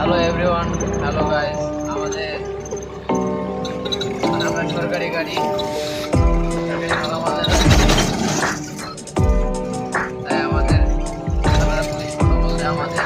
Hello everyone hello guys আমাদের আমরা সরকারি গাড়ি। আমাদের আমাদের